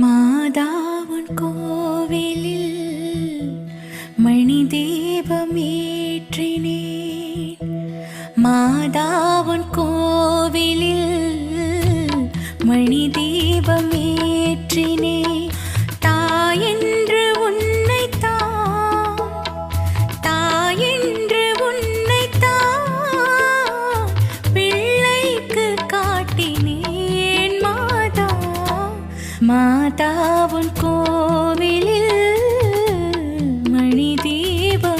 மாதாவுன் கோவிலில் மணி தீபமேற்றினேன் மாதாவுன் கோவிலில் மணி தீபமேற்றினேன் மாதாவுன் கோவிலில் மணி தீபமேற்றினே